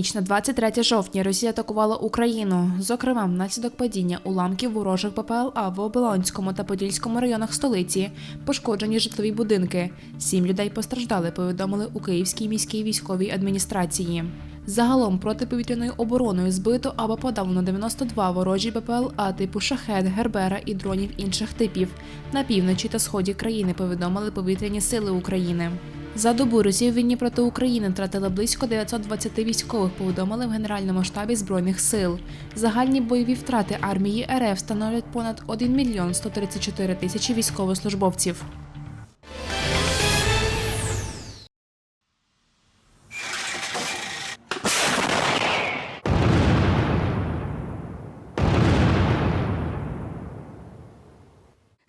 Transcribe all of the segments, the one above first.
Ніч на 23 жовтня Росія атакувала Україну, зокрема внаслідок падіння уламків ворожих БПЛА в Оболонському та Подільському районах столиці, пошкоджені житлові будинки. Сім людей постраждали, повідомили у Київській міській військовій адміністрації. Загалом протиповітряною обороною збито або подавлено 92 ворожі БПЛА типу шахет, гербера і дронів інших типів. На півночі та сході країни повідомили повітряні сили України. За добу Росія війні проти України втратили близько 920 військових, повідомили в Генеральному штабі Збройних сил. Загальні бойові втрати армії РФ становлять понад 1 мільйон 134 тисячі військовослужбовців.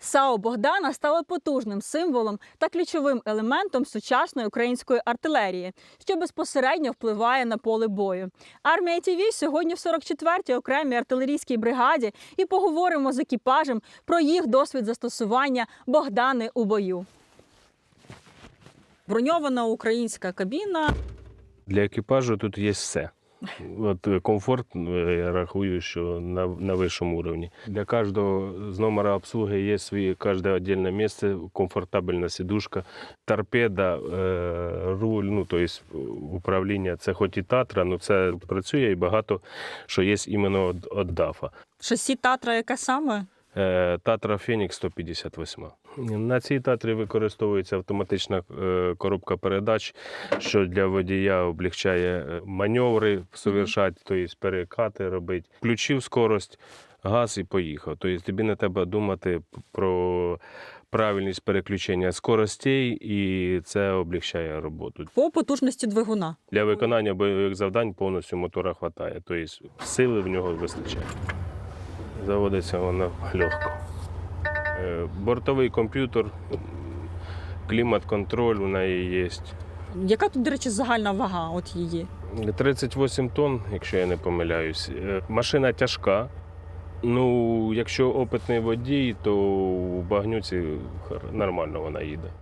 САУ Богдана стало потужним символом та ключовим елементом сучасної української артилерії, що безпосередньо впливає на поле бою. Армія ТВ сьогодні в 44-й окремій артилерійській бригаді і поговоримо з екіпажем про їх досвід застосування Богдани у бою. Броньована українська кабіна. Для екіпажу тут є все. От е, комфорт, е, я рахую, що на, на вищому рівні. Для кожного з номера обслуги є своє кожне віддільне місце, комфортабельна сидушка, торпеда, е, руль, ну тобто управління. Це хоч і Татра, але це працює і багато що є іменно від ДАФа. Шасі Татра, яке саме? Е, Татра Фенікс 158. На цій татрі використовується автоматична е, коробка передач, що для водія облегчає е, маневри совершати, тобто перекати робити. Включив скорость, газ і поїхав. Тобто тобі не треба думати про правильність переключення скоростей, і це облегчає роботу. По потужності двигуна. Для виконання бойових завдань повністю мотора вистачає, тобто сили в нього вистачає. Заводиться вона легко. Бортовий комп'ютер, клімат-контроль у неї є. Яка тут, до речі, загальна вага от її? 38 тонн, якщо я не помиляюсь. Е, Машина тяжка. Ну, якщо опитний водій, то у багнюці нормально вона їде.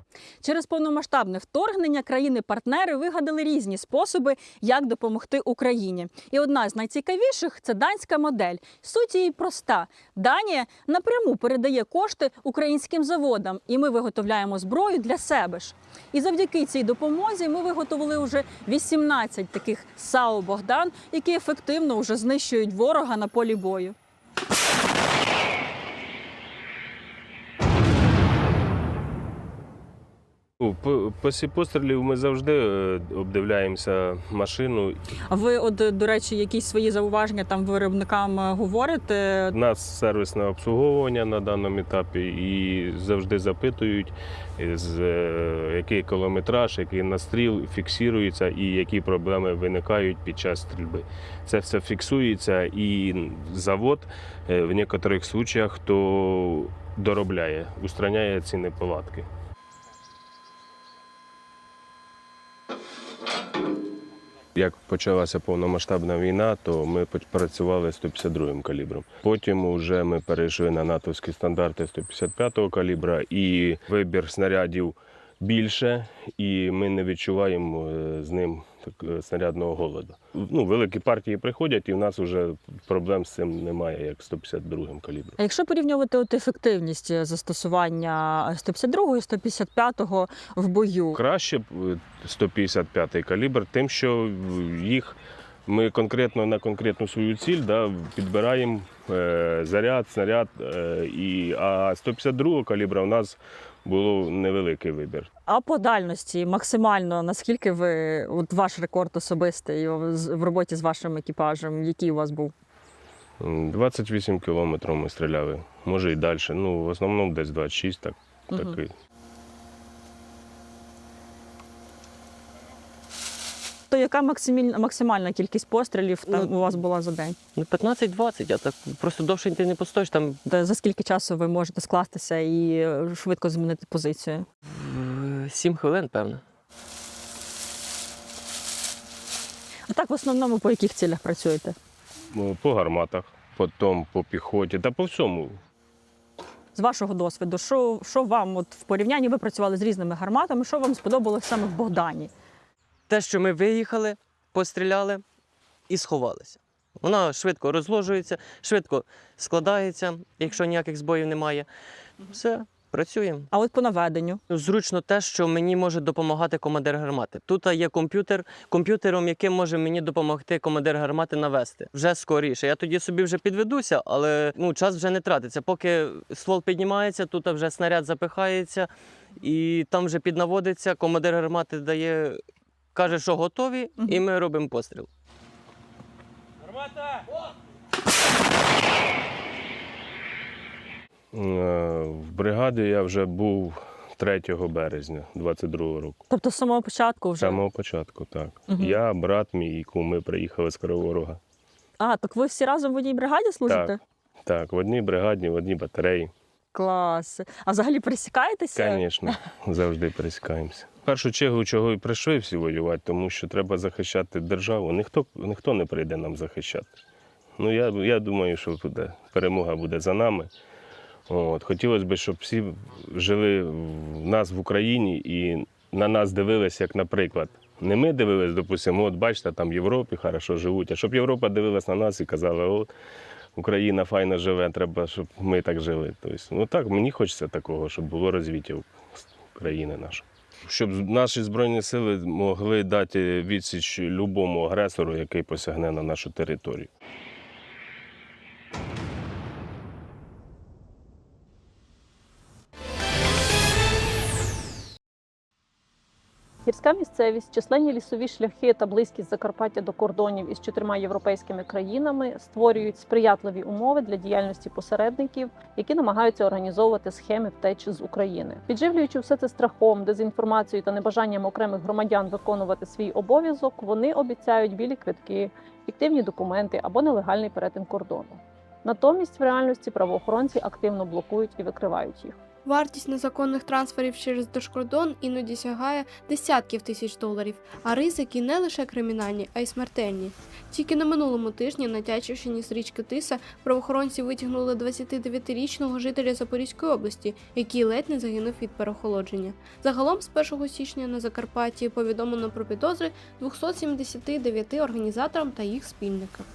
Через повномасштабне вторгнення країни-партнери вигадали різні способи, як допомогти Україні. І одна з найцікавіших це данська модель. Суть її проста: Данія напряму передає кошти українським заводам, і ми виготовляємо зброю для себе ж. І завдяки цій допомозі ми виготовили вже 18 таких САУ Богдан, які ефективно вже знищують ворога на полі бою. you Після пострілів ми завжди е, обдивляємося машину. А ви, от до речі, якісь свої зауваження там виробникам е, говорите? У нас сервісне обслуговування на даному етапі і завжди запитують, е, з який кілометраж, який настріл фіксується і які проблеми виникають під час стрільби. Це все фіксується, і завод в деяких случаях то доробляє, устраняє ці неполадки. Як почалася повномасштабна війна, то ми працювали 152-м калібром. Потім вже ми перейшли на натовські стандарти 155-го калібра, і вибір снарядів більше, і ми не відчуваємо е, з ним так, е, снарядного голоду. Ну, великі партії приходять, і в нас вже проблем з цим немає, як з 152-м калібром. А якщо порівнювати от ефективність е, застосування 152 і 155 в бою, Краще б, е, 155-й калібр, тим, що їх ми конкретно на конкретну свою ціль да, підбираємо е, заряд, снаряд. Е, і, а 152 калібра у нас було невеликий вибір. а по дальності максимально наскільки ви от ваш рекорд особистий в роботі з вашим екіпажем, який у вас був? М, 28 кілометрів ми стріляли, може і далі. Ну, в основному десь 26, так, угу. такий. То яка максимальна максимальна кількість пострілів там Ну, у вас була за день? Ну, 15-20, а так просто довше ти не постоїш, там За скільки часу ви можете скластися і е, швидко змінити позицію? е, 7 хвилин, певно. А так в основному по яких цілях працюєте? Ну, По гарматах, потім по піхоті та по всьому. З вашого досвіду, що, що вам от в порівнянні ви працювали з різними гарматами, що вам сподобалось саме в Богдані? Те, що ми виїхали, постріляли, і сховалися. Вона швидко розложується, швидко складається, якщо ніяких збоїв немає. Все, працюємо. А от по наведенню. Зручно те, що мені може допомагати командир гармати. Тут є комп'ютер, комп'ютером, яким може мені допомогти командир гармати навести вже скоріше. Я тоді собі вже підведуся, але ну, час вже не тратиться. Поки ствол піднімається, тут вже снаряд запихається, і там вже піднаводиться. Командир гармати дає, каже, що готові, і ми робимо постріл. Е, В бригаді я вже був 3 березня 22 року. Тобто з самого початку вже? З самого початку, так. Мгм. Я, брат мій і кум, ми приїхали з Кривого Рога. А, так ви всі разом в одній бригаді служите? Так. Так, в одній бригаді, в одній батареї. Клас. А взагалі пересікаєтеся? Звісно, завжди пересікаємося. В першу чергу, чого і прийшли всі воювати, тому що треба захищати державу. Ніхто, ніхто не прийде нам захищати. Ну, я, я думаю, що буде, перемога буде за нами. От. Хотілося б, щоб всі жили в нас в Україні і на нас дивилися, як, наприклад, не ми дивились, допустимо, от бачите, там в Європі хорошо живуть, а щоб Європа дивилась на нас і казала, от Україна файно живе, треба, щоб ми так жили. Тобто, ну так, мені хочеться такого, щоб було розвиття країни нашої. Щоб наші збройні сили могли дати відсіч любому агресору, який посягне на нашу територію. Гірська місцевість, численні лісові шляхи та близькість Закарпаття до кордонів із чотирма європейськими країнами створюють сприятливі умови для діяльності посередників, які намагаються організовувати схеми втечі з України, підживлюючи все це страхом, дезінформацією та небажанням окремих громадян виконувати свій обов'язок. Вони обіцяють білі квитки, фіктивні документи або нелегальний перетин кордону. Натомість в реальності правоохоронці активно блокують і викривають їх. Вартість незаконних трансферів через держкордон іноді сягає десятків тисяч доларів, а ризики не лише кримінальні, а й смертельні. Тільки на минулому тижні на Тячівщині з річки Тиса правоохоронці витягнули 29-річного жителя Запорізької області, який ледь не загинув від переохолодження. Загалом з 1 січня на Закарпатті повідомлено про підозри 279 організаторам та їх спільникам.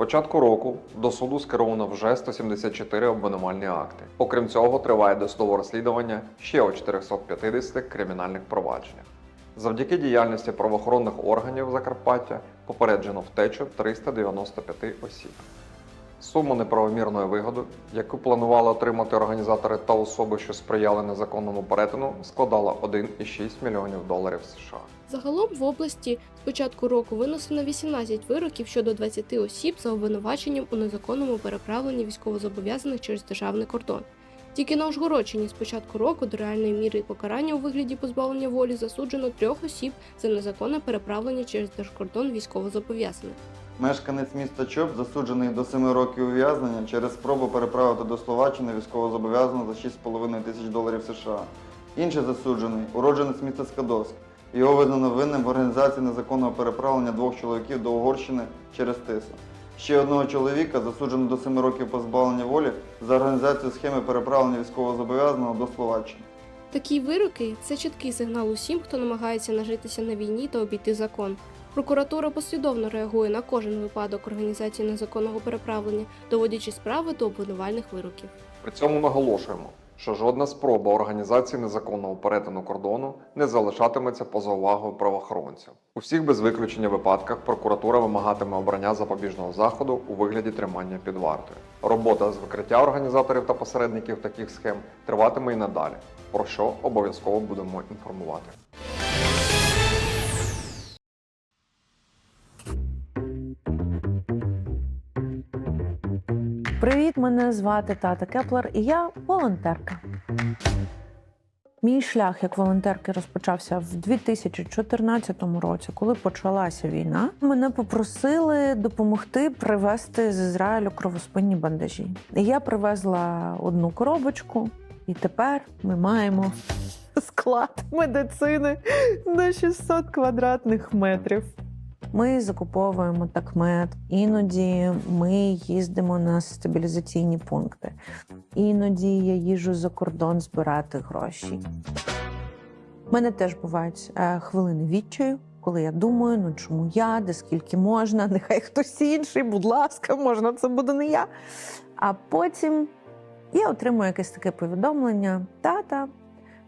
Початку року до суду скеровано вже 174 обвинувальні акти. Окрім цього, триває досудове розслідування ще у 450 кримінальних провадженнях. Завдяки діяльності правоохоронних органів Закарпаття попереджено втечу 395 осіб. Сума неправомірної вигоди, яку планували отримати організатори та особи, що сприяли незаконному перетину, складала 1,6 мільйонів доларів США. Загалом в області з початку року винесено 18 вироків щодо 20 осіб за обвинуваченням у незаконному переправленні військовозобов'язаних через державний кордон. Тільки на Ужгородщині з початку року до реальної міри покарання у вигляді позбавлення волі засуджено трьох осіб за незаконне переправлення через держкордон військовозобов'язаних. Мешканець міста Чоп засуджений до 7 років ув'язнення через спробу переправити до Словаччини військовозобов'язаного за 6,5 тисяч доларів США. Інший засуджений уродженець міста Скадовськ. Його визнано винним в організації незаконного переправлення двох чоловіків до Угорщини через Тису. Ще одного чоловіка засуджено до 7 років позбавлення волі за організацію схеми переправлення військовозобов'язаного до Словаччини. Такі вироки це чіткий сигнал усім, хто намагається нажитися на війні та обійти закон. Прокуратура послідовно реагує на кожен випадок організації незаконного переправлення, доводячи справи до обвинувальних вироків. При цьому наголошуємо, що жодна спроба організації незаконного перетину кордону не залишатиметься поза увагою правоохоронців. У всіх без виключення випадках прокуратура вимагатиме обрання запобіжного заходу у вигляді тримання під вартою. Робота з викриття організаторів та посередників таких схем триватиме і надалі, про що обов'язково будемо інформувати. Привіт, мене звати Тата Кеплер, і я волонтерка. Мій шлях як волонтерки розпочався в 2014 році, коли почалася війна. Мене попросили допомогти привезти з Ізраїлю кровоспинні бандажі. І я привезла одну коробочку, і тепер ми маємо склад медицини на 600 квадратних метрів. Ми закуповуємо такмет, іноді ми їздимо на стабілізаційні пункти. Іноді я їжу за кордон збирати гроші. У мене теж бувають е, хвилини відчаю, коли я думаю, ну чому я, де скільки можна, нехай хтось інший, будь ласка, можна, це буде не я. А потім я отримую якесь таке повідомлення: тата,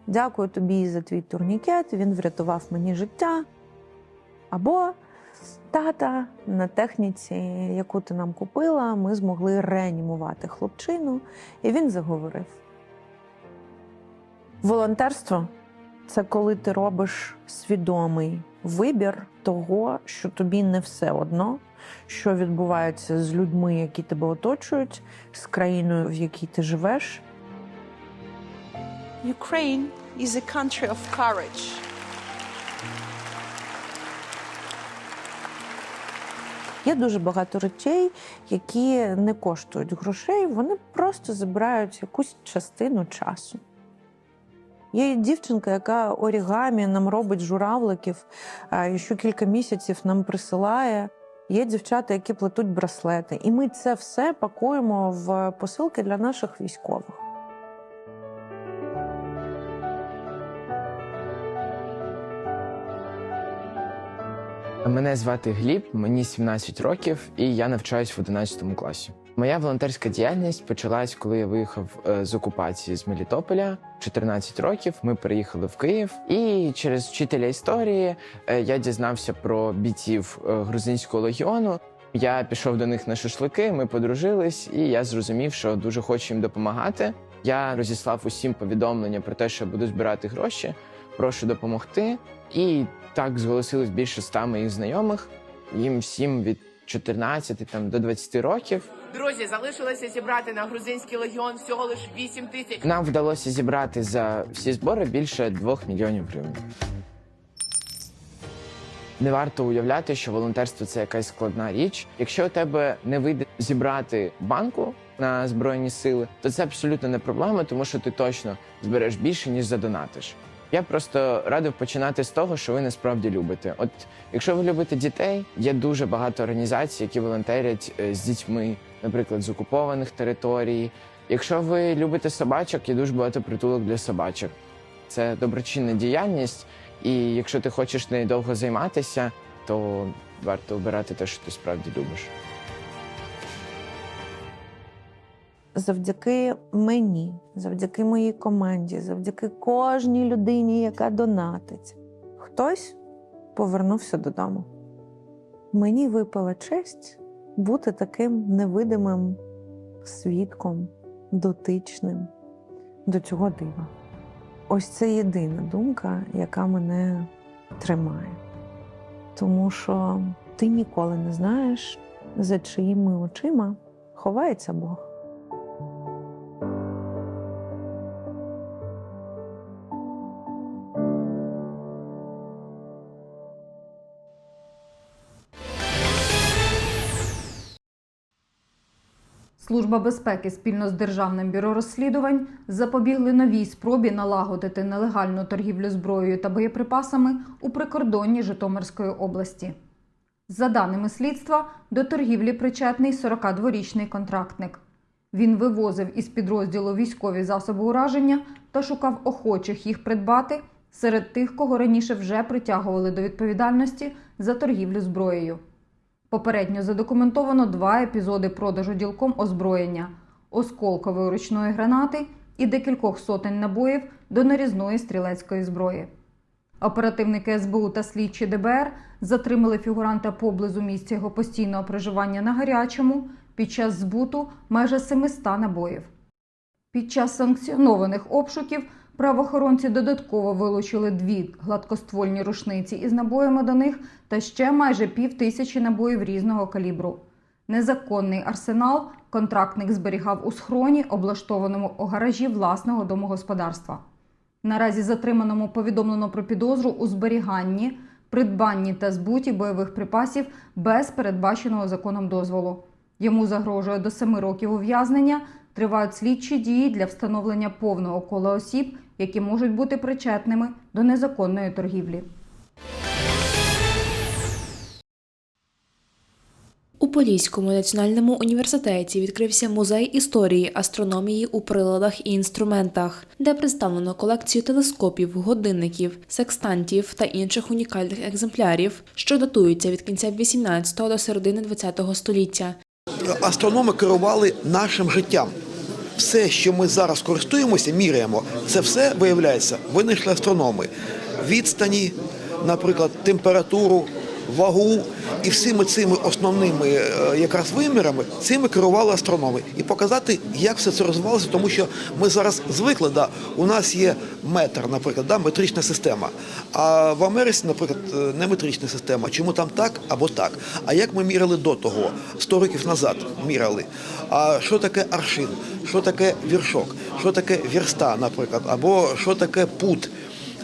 дякую тобі за твій турнікет, він врятував мені життя. Або тата на техніці, яку ти нам купила, ми змогли реанімувати хлопчину, і він заговорив. Волонтерство це коли ти робиш свідомий вибір того, що тобі не все одно, що відбувається з людьми, які тебе оточують, з країною, в якій ти живеш. Ukraine is a country of courage. Є дуже багато речей, які не коштують грошей, вони просто забирають якусь частину часу. Є дівчинка, яка орігамі нам робить журавликів, і що кілька місяців нам присилає. Є дівчата, які плетуть браслети. І ми це все пакуємо в посилки для наших військових. Мене звати Гліб, мені 17 років, і я навчаюсь в 11 класі. Моя волонтерська діяльність почалась, коли я виїхав е, з окупації з Мелітополя. 14 років ми переїхали в Київ, і через вчителя історії е, я дізнався про бійців е, грузинського легіону. Я пішов до них на шашлики, ми подружились, і я зрозумів, що дуже хочу їм допомагати. Я розіслав усім повідомлення про те, що буду збирати гроші, прошу допомогти. І так зголосилось більше ста моїх знайомих. Їм всім від 14 там, до 20 років. Друзі, залишилося зібрати на грузинський легіон всього лиш 8 тисяч. Нам вдалося зібрати за всі збори більше 2 мільйонів гривень. Не варто уявляти, що волонтерство це якась складна річ. Якщо у тебе не вийде зібрати банку на збройні сили, то це абсолютно не проблема, тому що ти точно збереш більше ніж задонатиш. Я просто радив починати з того, що ви насправді любите. От якщо ви любите дітей, є дуже багато організацій, які волонтерять е, з дітьми, наприклад, з окупованих територій. Якщо ви любите собачок, є дуже багато притулок для собачок. Це доброчинна діяльність, і якщо ти хочеш нею довго займатися, то варто обирати те, що ти справді любиш. Завдяки мені, завдяки моїй команді, завдяки кожній людині, яка донатить, хтось повернувся додому. Мені випала честь бути таким невидимим свідком, дотичним до цього дива. Ось це єдина думка, яка мене тримає. Тому що ти ніколи не знаєш, за чиїми очима ховається Бог. Служба безпеки спільно з Державним бюро розслідувань запобігли новій спробі налагодити нелегальну торгівлю зброєю та боєприпасами у прикордонні Житомирської області. За даними слідства, до торгівлі причетний 42-річний контрактник. Він вивозив із підрозділу військові засоби ураження та шукав охочих їх придбати серед тих, кого раніше вже притягували до відповідальності за торгівлю зброєю. Попередньо задокументовано два епізоди продажу ділком озброєння, осколкової ручної гранати і декількох сотень набоїв до нарізної стрілецької зброї. Оперативники СБУ та слідчі ДБР затримали фігуранта поблизу місця його постійного проживання на гарячому під час збуту майже 700 набоїв. Під час санкціонованих обшуків правоохоронці додатково вилучили дві гладкоствольні рушниці із набоями до них та ще майже пів тисячі набоїв різного калібру. Незаконний арсенал контрактник зберігав у схроні, облаштованому у гаражі власного домогосподарства. Наразі затриманому повідомлено про підозру у зберіганні, придбанні та збуті бойових припасів без передбаченого законом дозволу. Йому загрожує до 7 років ув'язнення. Тривають слідчі дії для встановлення повного кола осіб, які можуть бути причетними до незаконної торгівлі. У Поліському національному університеті відкрився музей історії астрономії у приладах і інструментах, де представлено колекцію телескопів, годинників, секстантів та інших унікальних екземплярів, що датуються від кінця 18 до середини 20 століття. астрономи керували нашим життям. Все, що ми зараз користуємося, міряємо, це все виявляється, винайшли астрономи. Відстані, наприклад, температуру, вагу і всіми цими основними е, якраз вимірами цими керували астрономи. І показати, як все це розвивалося, тому що ми зараз звикли, да, у нас є метр, наприклад, да, метрична система. А в Америці, наприклад, е, не метрична система. Чому там так або так? А як ми міряли до того, 100 років назад міряли? А що таке аршин? Що таке віршок? Що таке вірста, наприклад, або що таке пут?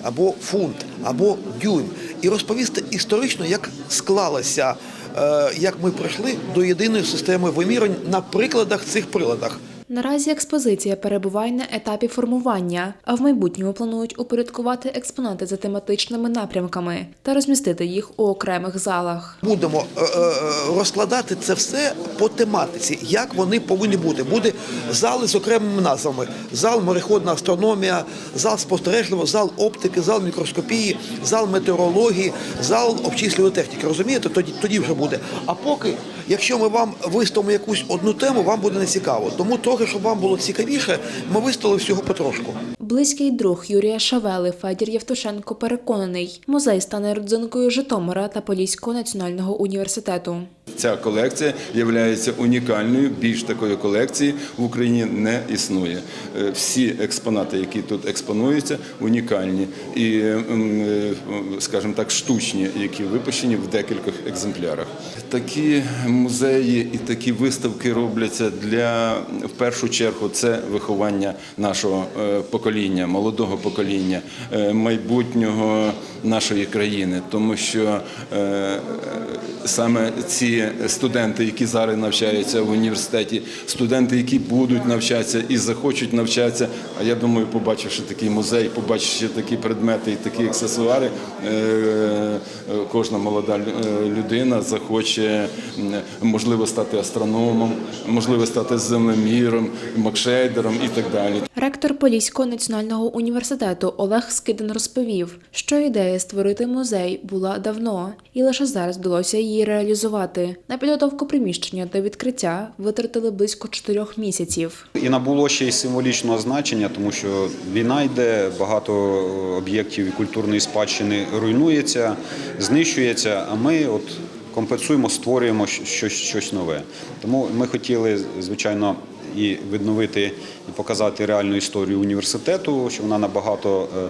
або фунт, або дюйм, і розповісти історично, як склалося, е, як ми прийшли до єдиної системи вимірень на прикладах цих приладах. Наразі експозиція перебуває на етапі формування, а в майбутньому планують упорядкувати експонати за тематичними напрямками та розмістити їх у окремих залах. Будемо е, е, розкладати це все по тематиці, як вони повинні бути. Буде зали з окремими назвами: зал мореходна астрономія, зал спостережливо, зал оптики, зал мікроскопії, зал метеорології, зал обчислювальної техніки. Розумієте, тоді тоді вже буде. А поки, якщо ми вам виставимо якусь одну тему, вам буде нецікаво. Тому трохи, щоб вам було цікавіше, ми виставили всього потрошку. Близький друг Юрія Шавели Федір Євтушенко переконаний, музей стане родзинкою Житомира та Поліського національного університету. Ця колекція є унікальною. Більш такої колекції в Україні не існує. Е, Всі експонати, які тут експонуються, унікальні і, ем, е, скажімо так, штучні, які випущені в декількох екземплярах. Такі музеї і такі виставки робляться для в першу чергу це виховання нашого е, покоління, молодого покоління, е, майбутнього нашої країни, тому що е, саме ці студенти, які зараз навчаються в університеті, студенти, які будуть навчатися і захочуть навчатися. А я думаю, побачивши такий музей, побачивши такі предмети і такі аксесуари, кожна молода людина захоче можливо стати астрономом, можливо стати землеміром, макшейдером і так далі. Ректор Поліського національного університету Олег Скидин розповів, що ідея створити музей була давно, і лише зараз вдалося її реалізувати. На підготовку приміщення до відкриття витратили близько чотирьох місяців. І набуло ще й символічного значення, тому що війна йде, багато об'єктів і культурної спадщини руйнується, знищується. А ми от компенсуємо, створюємо щось, щось нове. Тому ми хотіли, звичайно, і відновити і показати реальну історію університету, що вона набагато. е,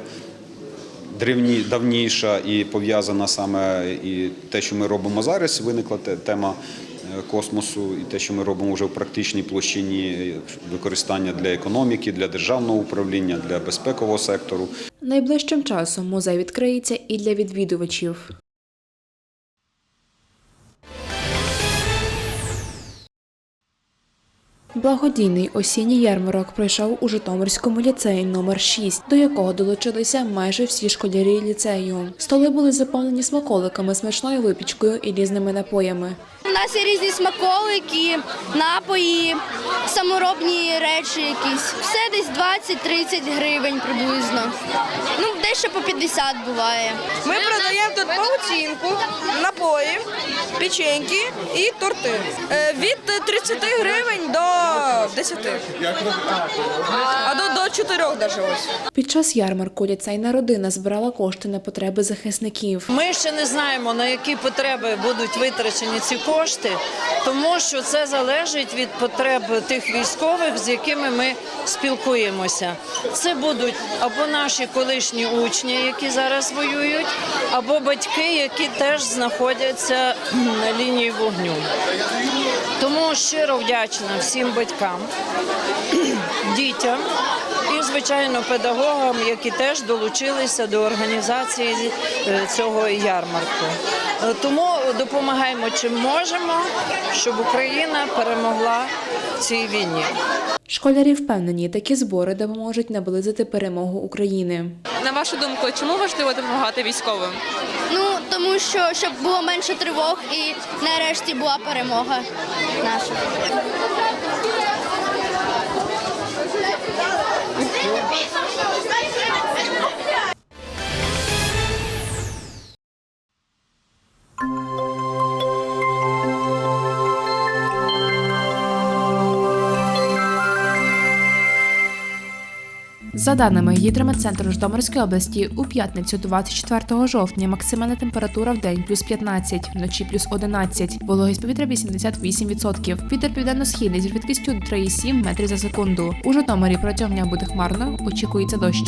древні, давніша і пов'язана саме і те, що ми робимо зараз, виникла тема е, космосу, і те, що ми робимо вже в практичній площині е, використання для економіки, для державного управління, для безпекового сектору. Найближчим часом музей відкриється і для відвідувачів. Благодійний осінній ярмарок пройшов у Житомирському ліцеї номер 6 до якого долучилися майже всі школярі ліцею. Столи були заповнені смаколиками, смачною випічкою і різними напоями. У нас є різні смаколики, напої, саморобні речі якісь. Все десь 20-30 гривень приблизно. Ну, дещо по 50 буває. Ми продаємо тут паутинку, напої, печеньки і торти. Е, Від 30 гривень до 10. А до, до 4 навіть ось. Під час ярмарку ліцейна родина збирала кошти на потреби захисників. Ми ще не знаємо, на які потреби будуть витрачені ці кошти, тому що це залежить від потреб тих військових, з якими ми спілкуємося. Це будуть або наші колишні учні, які зараз воюють, або батьки, які теж знаходяться на лінії вогню. Тому щиро вдячна всім батькам, дітям і, звичайно, педагогам, які теж долучилися до організації е, цього ярмарку. Е, Тому допомагаємо чим можемо, щоб Україна перемогла в цій війні. Школярі впевнені, такі збори допоможуть наблизити перемогу України. На вашу думку, чому важливо допомагати військовим? Ну тому що щоб було менше тривог і нарешті була перемога наша. За даними Гідрометцентру Житомирської області, у п'ятницю 24 жовтня максимальна температура в день плюс 15, вночі плюс 11, вологість повітря 88%. Вітер південно-східний зі швидкістю 3,7 метрів за секунду. У Житомирі протягом дня буде хмарно, очікується дощ.